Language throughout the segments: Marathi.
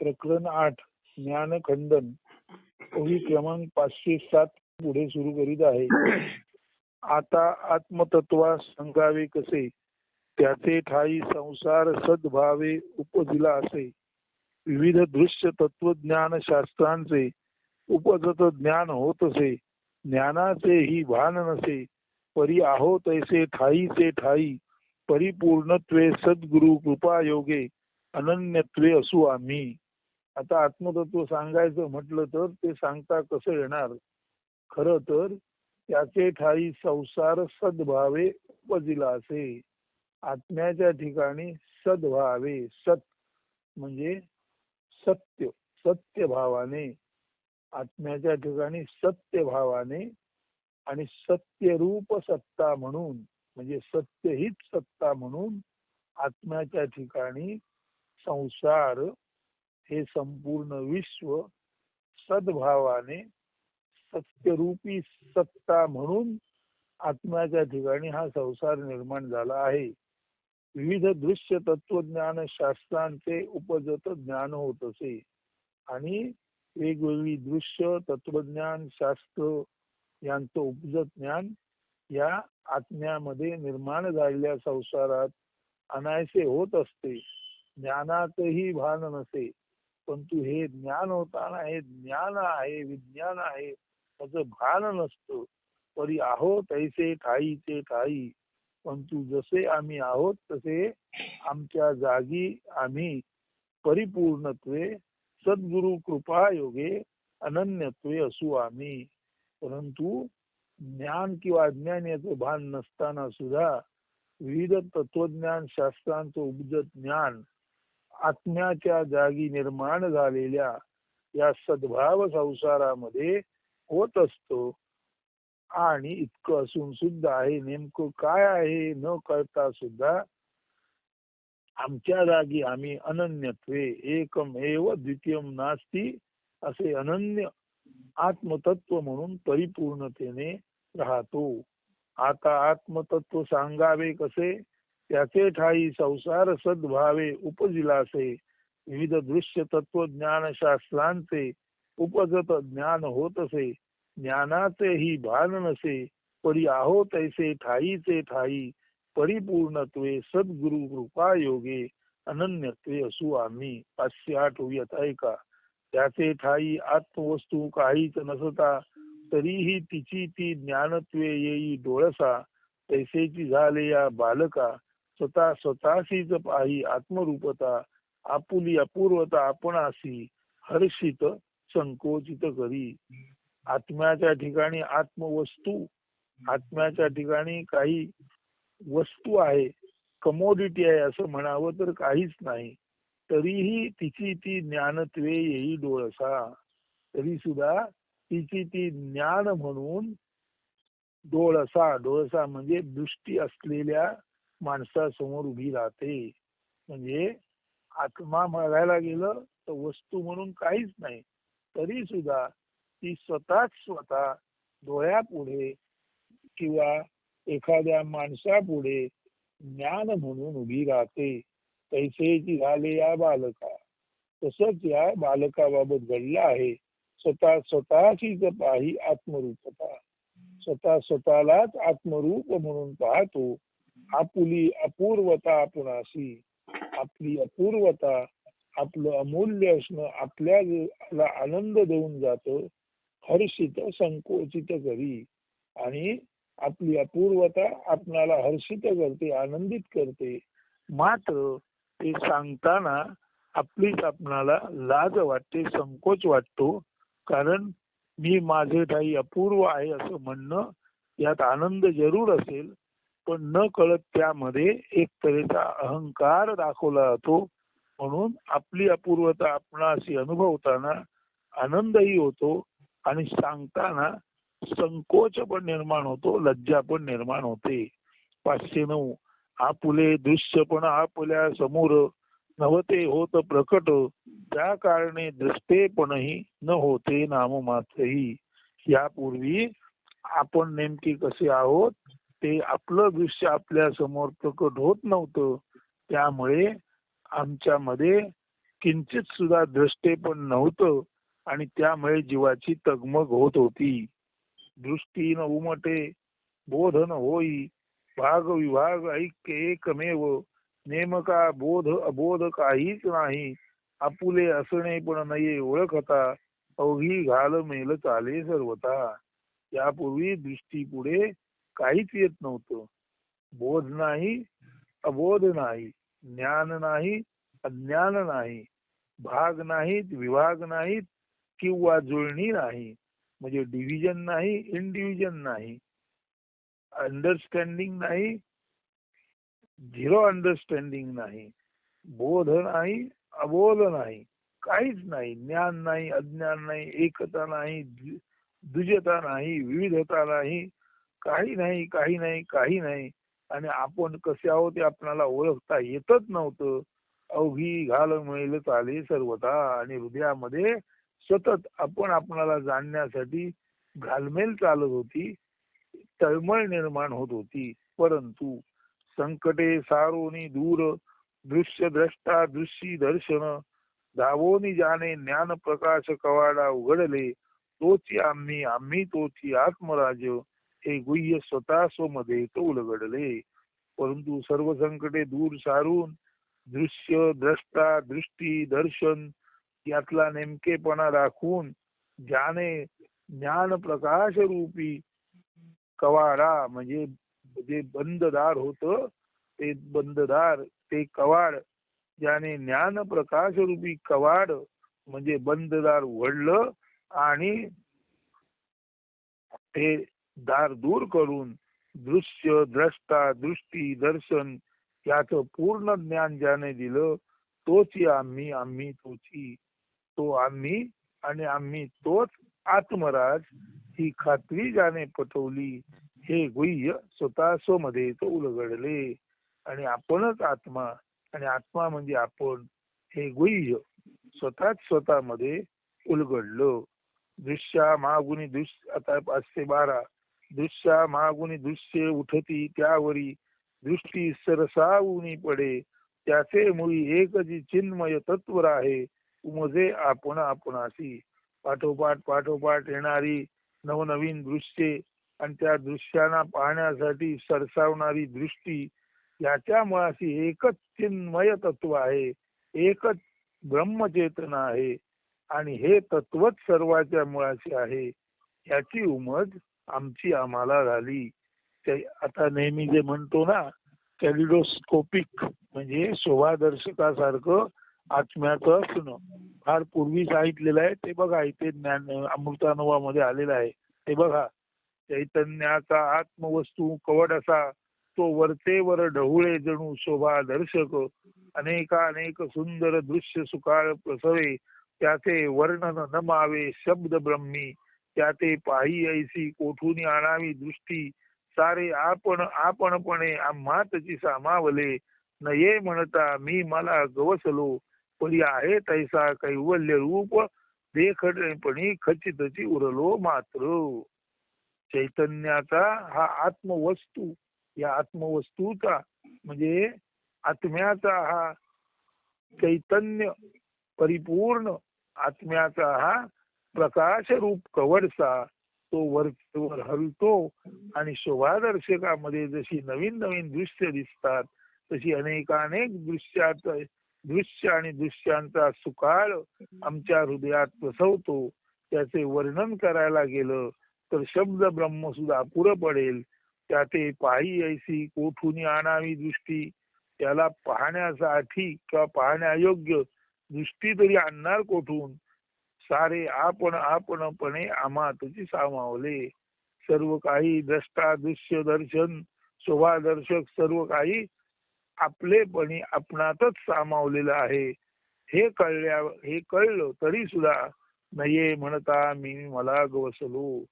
प्रकरण आठ ज्ञानखंडन. ओळी क्रमांक पाचशे सात पुढे सुरू करीत आहे. आता आत्मतत्वा सांगावे कसे? त्याचे ठाई संसार सद्भावे उपजिला असे. विविध दृश्य तत्वज्ञान शास्त्रांचे उपजत ज्ञान होत असे. ज्ञानाचे ही भान नसे. परी आहो तैसे ठाईचे ठाई. परिपूर्णत्वे सद्गुरु कृपा योगे अनन्यत्वे असू आम्ही. आता आत्मतत्व सांगायचं म्हटलं तर ते सांगता कसं येणार? खर तर त्याचे ठाई संसार सद्भावे उपजिला असे. आत्म्याच्या ठिकाणी सद्भावे सत म्हणजे सत्य सत्य भावाने आत्म्याच्या ठिकाणी सत्य भावाने आणि सत्यरूप सत्ता म्हणून म्हणजे सत्य हीच सत्ता म्हणून आत्म्याच्या ठिकाणी संसार हे संपूर्ण विश्व सद्भावाने सत्यरूपी सत्ता म्हणून आत्म्याच्या ठिकाणी हा संसार निर्माण झाला आहे. विविध दृश्य तत्वज्ञान शास्त्रांचे उपजत ज्ञान होत असे आणि वेगवेगळी दृश्य तत्वज्ञान शास्त्र यांचं उपजत ज्ञान या आत्म्यामध्ये निर्माण झालेल्या संसारात अनायसे होत असते. ज्ञानातही भान नसे. परंतु हे ज्ञान होताना हे ज्ञान आहे विज्ञान आहे त्याचं भान नसतं. परी आहो तैसे ठाईचे ठाई. परंतु जसे आम्ही आहोत तसे आमच्या जागी आम्ही परिपूर्णत्वे सद्गुरु कृपा योगे अनन्यत्वे असू आम्ही. परंतु ज्ञान किंवा अज्ञान याचं भान नसताना सुद्धा विविध तत्वज्ञान शास्त्रांचं उपजत ज्ञान आत्म्याच्या जागी निर्माण झालेल्या या सद्भाव संसारामध्ये होत असतो. आणि इतकं असून सुद्धा आहे नेमकं काय आहे न कळता सुद्धा आमच्या जागी आम्ही अनन्यत्वे एकम एव नास्ती असे अनन्य आत्मतत्व म्हणून परिपूर्णतेने राहतो. आता आत्मतत्व सांगावे कसे? त्याचे ठाई संसार सद्भावे उपजिलासे विविध दृश्य तत्वज्ञान शास्त्रांचे उपजत ज्ञान होतसे ज्ञानाचे ही भान नसे परी आहो तैसे ठाईचे ठाई परिपूर्णत्वे सद्गुरु कृपा योगे अनन्यत्वे असू आम्ही पाचशे आठ होऊयात ऐका. त्याचे ठाई आत्मवस्तू काहीच नसता तरीही तिची ती ज्ञानत्वे येई डोळसा तैसेची झाले या बालका स्वतः स्वतःशीच पाही आत्मरूपता आपुली अपूर्वता आपणाशी हर्षित संकोचित करी. आत्म्याच्या ठिकाणी आत्मवस्तू आत्म्याच्या ठिकाणी काही वस्तू आहे कमोडिटी आहे असं म्हणावं तर काहीच नाही. तरीही तिची ती ज्ञानत्वे येई डोळसा. तरी सुद्धा तिची ती ज्ञान म्हणून डोळसा डोळसा म्हणजे दृष्टी असलेल्या माणसासमोर उभी राहते. म्हणजे आत्मा बघायला गेलं तर वस्तू म्हणून काहीच नाही. तरी सुद्धा ती स्वतःच स्वतः डोळ्यापुढे किंवा एखाद्या माणसापुढे ज्ञान म्हणून उभी राहते. तैसेची झाले या बालका. तसंच या बालकाबाबत घडलं आहे. स्वतः स्वतःचीच पाही आत्मरूपता. स्वतः स्वतःलाच आत्मरूप म्हणून पाहतो. आपुली अपूर्वता आपणाशी आपली अपूर्वता आपलं अमूल्य असणं आपल्याला आनंद देऊन जात हर्षित संकोचित करी आणि आपली अपूर्वता आपणाला हर्षित करते आनंदित करते. मात्र ते सांगताना आपलीच आपणाला लाज वाटते संकोच वाटतो. कारण मी माझे ठाई अपूर्व आहे असं म्हणणं यात आनंद जरूर असेल. पण न कळत त्यामध्ये एक तऱ्हेचा अहंकार दाखवला जातो. म्हणून आपली अपूर्वता आपणाशी अनुभवताना आनंदही होतो आणि सांगताना संकोच पण निर्माण होतो लज्जा पण निर्माण होते. पाचशे नऊ आपुले दृश्य पण आपुल्या समोर नवते होत प्रकट. त्या कारणे दृष्टेपणही न होते नाम मात्रही यापूर्वी आपण नेमके कसे आहोत? ते आपलं दृश्य आपल्यासमोर प्रकट होत नव्हतं. त्यामुळे आमच्यामध्ये किंचित सुद्धा दृष्टे पण नव्हतं आणि त्यामुळे जीवाची तगमग होत होती. दृष्टी उमटे बोधन होई भाग विभाग ऐक्य एकमेव नेमका बोध अबोध काहीच नाही आपुले असणे पण नये ओळखता अवघी घाल मेल चाले सर्वता यापूर्वी दृष्टी पुढे काहीच येत नव्हतं. बोध नाही अबोध नाही ज्ञान नाही अज्ञान नाही भाग नाहीत विभाग नाहीत किंवा जुळणी नाही. म्हणजे डिव्हिजन नाही इंडिव्हिजन नाही. अंडरस्टँडिंग नाही झिरो अंडरस्टँडिंग नाही. बोध नाही अबोध नाही. काहीच नाही. ज्ञान नाही अज्ञान नाही एकता नाही द्विजता नाही विविधता नाही. काही नाही काही नाही काही नाही. आणि आपण कसे आहोत ते आपणाला ओळखता येतच नव्हतं. अवघी घाल मिळेल चाले सर्वता आणि हृदयामध्ये सतत आपण आपणाला जाणण्यासाठी घालमेल चालत होती. तळमळ निर्माण होत होती. परंतु संकटे सारोनी दूर दृश्य द्रष्टा दृश्य दर्शन धावोनी जाणे ज्ञान प्रकाश कवाडा उघडले तोची आम्ही आम्ही तोची आत्मराज हे गुह्य स्वतः स्वमध्ये तो उलगडले. परंतु सर्व संकटे दूर सारून दृश्य द्रष्टा दृष्टी दर्शन यातला नेमकेपणा राखून ज्याने ज्ञान प्रकाश रूपी कवाडा म्हणजे जे बंददार होत ते बंददार ते कवाड ज्याने ज्ञान प्रकाश रूपी कवाड म्हणजे बंददार उघडलं आणि ते दार दूर करून दृश्य द्रष्टा दृष्टी दर्शन याच पूर्ण ज्ञान ज्याने दिलं तोच आम्ही आम्ही तोची तो आम्ही आणि आम्ही तोच आत्मराज ही खात्री ज्याने पटवली हे गुह्य स्वतः स्वमध्ये तो उलगडले. आणि आपणच आत्मा आणि आत्मा म्हणजे आपण हे गुह्य स्वतःच स्वतःमध्ये उलगडलं. दृश्या मागुनी दृश्य आता पाचशे बारा दृश्या मागुनी दृश्य उठती त्यावरी. दृष्टी सरसावुनी पडे. त्याचे मुळी एक जी चिन्मय तत्व आहे उमजे आपण आपणाशी. पाठोपाठ पाठोपाठ येणारी नवनवीन दृश्ये आणि त्या दृश्यांना पाहण्यासाठी सरसावणारी दृष्टी याच्या मुळाशी एकच चिन्मय तत्व आहे. एकच ब्रह्मचेतना आहे. आणि हे तत्वच सर्वाच्या मुळाशी आहे. याची उमज आमची आम्हाला झाली. ते आता नेहमी जे म्हणतो ना कॅलिडोस्कोपिक म्हणजे शोभादर्शकासारखं आत्म्याचं असणं. फार पूर्वी सांगितलेलं आहे ते बघा इथे ज्ञान अमृतानुभवामध्ये आलेलं आहे. ते बघा चैतन्याचा आत्मवस्तू कवड असा तो वरते वर ढवळे जणू शोभा दर्शक अनेका अनेक सुंदर दृश्य सुकाळ प्रसवे त्याचे वर्णन नमावे शब्द ब्रह्मी त्याते पाही ऐसी कोठून आणावी दृष्टी. सारे आपण आपणपणे आम्हातची सामावले. न ये म्हणता मी मला गवसलो. परी आहे तैसा कैवल्य रूप. देखटपणी खचितची उरलो मात्र. चैतन्याचा हा आत्मवस्तू या आत्मवस्तूचा म्हणजे आत्म्याचा हा चैतन्य परिपूर्ण आत्म्याचा हा प्रकाश रूप कवडसा तो वरवर हलतो आणि शोभादर्शकामध्ये जशी नवीन नवीन दृश्य दिसतात तशी अनेकानेक दृश्यात दृश्य आणि दृश्यांचा सुकाळ आमच्या हृदयात बसवतो. त्याचे वर्णन करायला गेलं तर शब्द ब्रह्म सुद्धा अपुरं पडेल. त्याते पायी ऐसी कोठून आणावी दृष्टी. त्याला पाहण्यासाठी किंवा पाहण्यायोग्य दृष्टी तरी आणणार कोठून? सारे आपण आपणपणे आमातची सामावले. सर्व काही द्रष्टा दृश्य दर्शन शोभादर्शक सर्व काही आपलेपणी आपणातच सामावलेलं आहे. हे कळल्या हे कळलं तरी सुद्धा नये म्हणता मी मला गवसलो.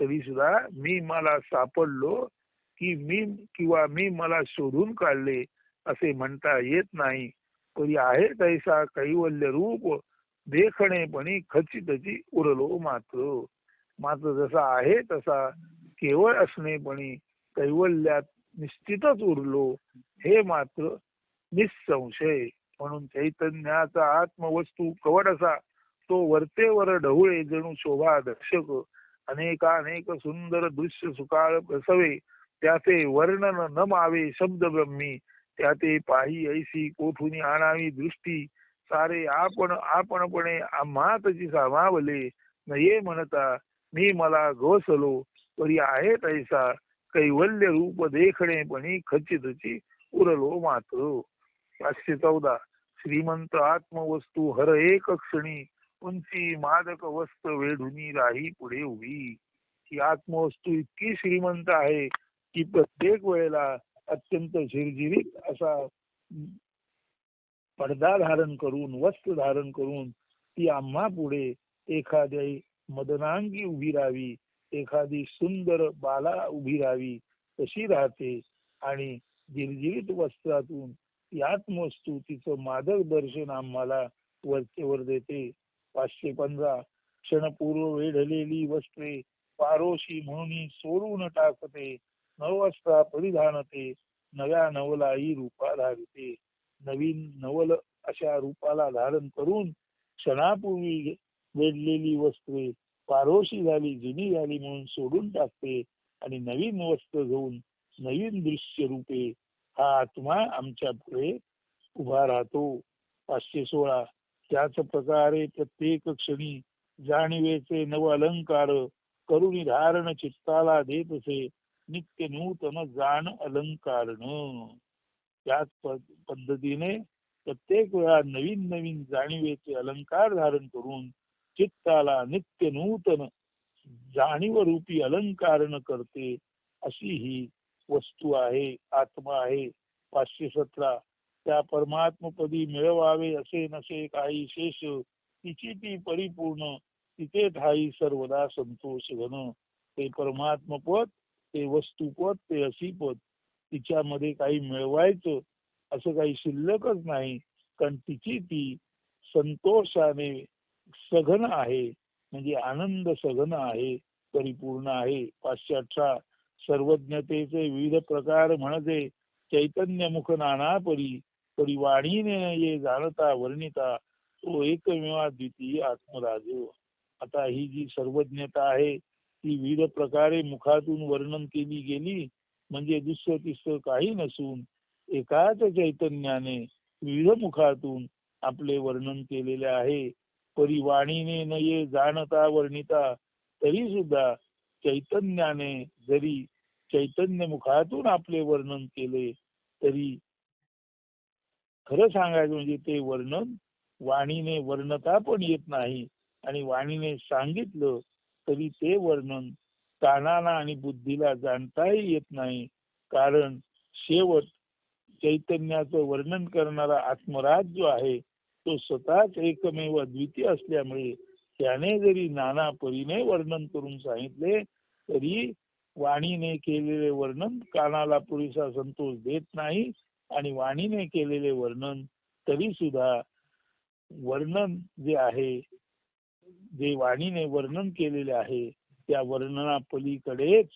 तरी सुद्धा मी मला सापडलो की मी किंवा मी मला शोधून काढले असे म्हणता येत नाही. तरी आहे तैसा कैवल्य रूप देखणेपणी खचितची उरलो मात्र मात्र जसा आहे तसा केवळ असणेपणी कैवल्यात निश्चितच उरलो. हे मात्र निसंशय म्हणून चैतन्याचा आत्मवस्तू कवड असा. तो वरतेवर ढवळे जणू शोभा दर्शक. अनेकानेक सुंदर दृश्य सुकाळ प्रसवे. त्याचे वर्णन न मावे शब्द ब्रह्मी त्याते पाही ऐसी कोठून आणावी दृष्टी. सारे आपण आपणपणे आम्हातची सामावले न ये म्हणता मी मला घोसलो तरी आहे तैसा कैवल्य रूप देखणे पणी खचितची उरलो मात्र पाचशे चौदा. श्रीमंत आत्मवस्तू हर एक क्षणी उंची मादक वस्त वेढुनी राही पुढे उभी. ही आत्मवस्तू इतकी श्रीमंत आहे की प्रत्येक वेळेला अत्यंत झिरझिरीत असा पडदा धारण करून वस्त्र धारण करून ती आम्हा पुढे एखाद्या मदनांगी उभी राहावी एखादी सुंदर बाला उभी राहावी तशी राहते. आणि जिरजिरीत वस्त्रातून ती तिचं मादक दर्शन आम्हाला वरचेवर देते. पाचशे पंधरा क्षणपूर्व वेढलेली वस्त्रे पारोशी म्हणून सोडून टाकते. नववस्त्रा परिधानते नव्या नवलाई रूपा धारते नवीन नवल अशा रूपाला धारण करून क्षणापूर्वी वेढलेली वस्त्रे पारोशी झाली जुनी झाली म्हणून सोडून टाकते आणि नवीन वस्त्र घेऊन नवीन दृश्य रूपे हा आत्मा आमच्या पुढे उभा राहतो. पाचशे सोळा. त्याच प्रकारे प्रत्येक क्षणी जाणीवेचे नव अलंकार करुणी धारण चित्ताला देत असे नित्य नूतन जाण अलंकारण. त्याच पद्धतीने प्रत्येक वेळा नवीन नवीन जाणीवेचे अलंकार धारण करून चित्ताला नित्य नूतन जाणीव रूपी अलंकारण करते अशी ही वस्तू आहे आत्मा आहे पाचशे सतरा. त्या परमात्मपदी मिळवावे असे नसे काही शेष तिची ती परिपूर्ण तिथे ठाई सर्वदा संतोष घन. ते परमात्मपद ते वस्तुपद ते असीपद तिच्यामध्ये काही मिळवायचं असं काही शिल्लकच नाही. कारण तिची ती संतोषाने सघन आहे. म्हणजे आनंद सघन आहे. परिपूर्ण आहे. पाचशे अठरा सर्वज्ञतेचे विविध प्रकार म्हणजे चैतन्य मुख नाना परी. वाणीने ये जाणता वर्णिता. तो एकमेवा द्वितीय आत्मराज. आता ही जी सर्वज्ञता आहे ती विविध प्रकारे मुखातून वर्णन केली गेली म्हणजे दुसरं तिसरं काही नसून एकाच चैतन्याने विविध मुखातून आपले वर्णन केलेले आहे. परिवाणीने न ये जाणता वर्णिता तरी सुद्धा चैतन्याने जरी चैतन्य मुखातून आपले वर्णन केले तरी खरं सांगायचं म्हणजे ते वर्णन वाणीने वर्णता पण येत नाही आणि वाणीने सांगितलं तरी ते वर्णन कानाला आणि बुद्धीला जाणताही येत नाही. कारण शेवट चैतन्याचं वर्णन करणारा आत्मराज जो आहे तो स्वतःच एकमेव अद्वितीय असल्यामुळे त्याने जरी नाना परीने वर्णन करून सांगितले तरी वाणीने केलेले वर्णन कानाला पुरेसा संतोष देत नाही आणि वाणीने केलेले वर्णन तरी सुद्धा वर्णन जे आहे जे वाणीने वर्णन केलेले आहे त्या वर्णनापलीकडेच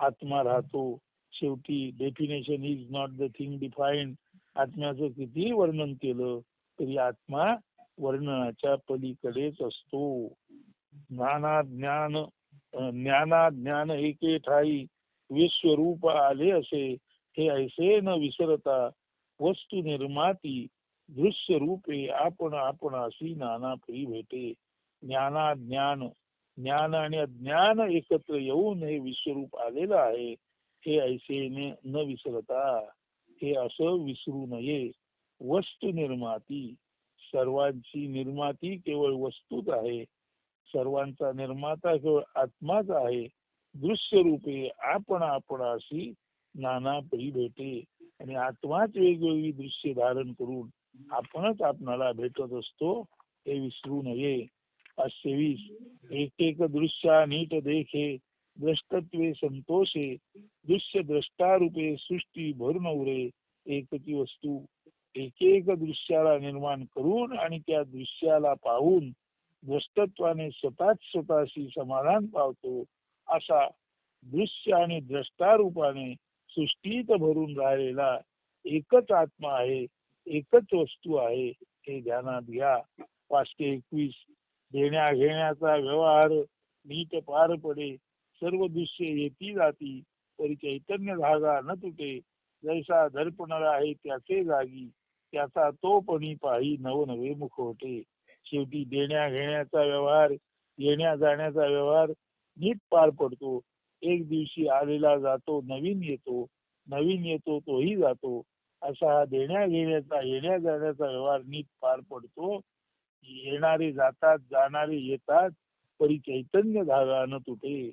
आत्मा राहतो. शेवटी definition is not the thing defined आत्म्याचं किती वर्णन केलं तरी आत्मा वर्णनाच्या पलीकडेच असतो. ज्ञाना ज्ञान ज्ञाना ज्ञान एके ठाई विश्वरूप आले असे हे ऐसे न विसरता वस्तू निर्माती दृश्य रूपे आपण आपणाशी नाना परी भेटे. ज्ञाना ज्ञान ज्ञान आणि अज्ञान एकत्र येऊन हे विश्वरूप आलेलं आहे. हे ऐसेने न विसरता. हे असं विसरू नये. वस्तू निर्माती. सर्वांची निर्माती केवळ वस्तूच आहे. सर्वांचा निर्माता केवळ आत्माच आहे. दृश्य रूपे आपण आपणाशी नाना परी भेटे. आणि आत्माच वेगवेगळी दृश्य धारण करून आपणच आपणाला भेटत असतो हे विसरू नये. पाचशे वीस एक दृश्या नीट देखे द्रष्टत्वे संतोषे दृश्य द्रष्टारूपे सृष्टी भरून उरे एकची वस्तू. एकेक दृश्याला निर्माण करून आणि त्या दृश्याला पाहून द्रष्टत्वाने स्वतःच स्वतःशी समाधान पावतो असा दृश्य आणि द्रष्टारूपाने सृष्टीत भरून राहिलेला एकच आत्मा आहे एकच वस्तू आहे हे ध्यानात घ्या. पाचशे एकवीस. देण्या घेण्याचा व्यवहार नीट पार पडे. सर्व दृश्य येती जाती. तरी चैतन्य धागा न तुटे. जैसा दर्पणाला आहे त्याचे जागी. त्याचा तो पणी पाही नवनवे मुखवटे शेवटी देण्या घेण्याचा व्यवहार येण्या जाण्याचा व्यवहार नीट पार पडतो. एक दिवशी आलेला जातो नवीन येतो. नवीन येतो तोही जातो. असा हा देण्या घेण्याचा येण्या जाण्याचा व्यवहार नीट पार पडतो. येणारे जातात जाणारे येतात परी चैतन्य धागा न तुटे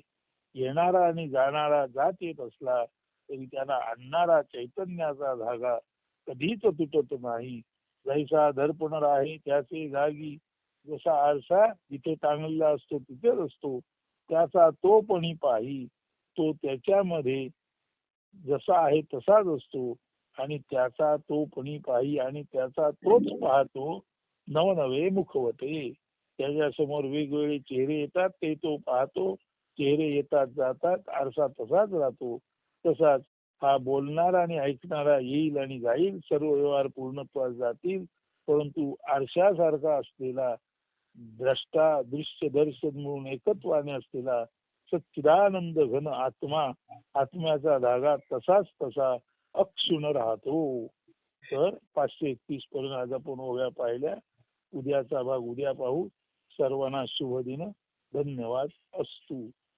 येणारा आणि जाणारा जात येत असला तरी त्याला आणणारा चैतन्याचा धागा कधीच तुटत नाही. जैसा दर्पण आहे त्याचे जागी जसा आरसा जिथे टांगलेला असतो तिथेच असतो. त्याचा तो पणी पाही तो त्याच्यामध्ये जसा आहे तसाच असतो. आणि त्याचा तो पणी पाही आणि त्याचा तोच पाहतो नवनवे मुखवटे त्याच्यासमोर वेगवेगळे चेहरे येतात ते तो पाहतो. चेहरे येतात जातात आरसा तसाच राहतो. तसाच हा बोलणारा आणि ऐकणारा येईल आणि जाईल सर्व व्यवहार पूर्णत्वास जातील. परंतु आरशासारखा असलेला द्रष्टा दृश्य दर्शन म्हणून एकत्वाने असलेला सच्चिदानंद घन आत्मा आत्म्याचा धागा तसाच तसा अक्षुण राहतो. तर पाचशे एकतीस पर्यंत आज आपण ओव्या पाहिल्या. उद्याचा भाग उद्या पाहू. सर्वांना शुभ दिन. धन्यवाद. असतू.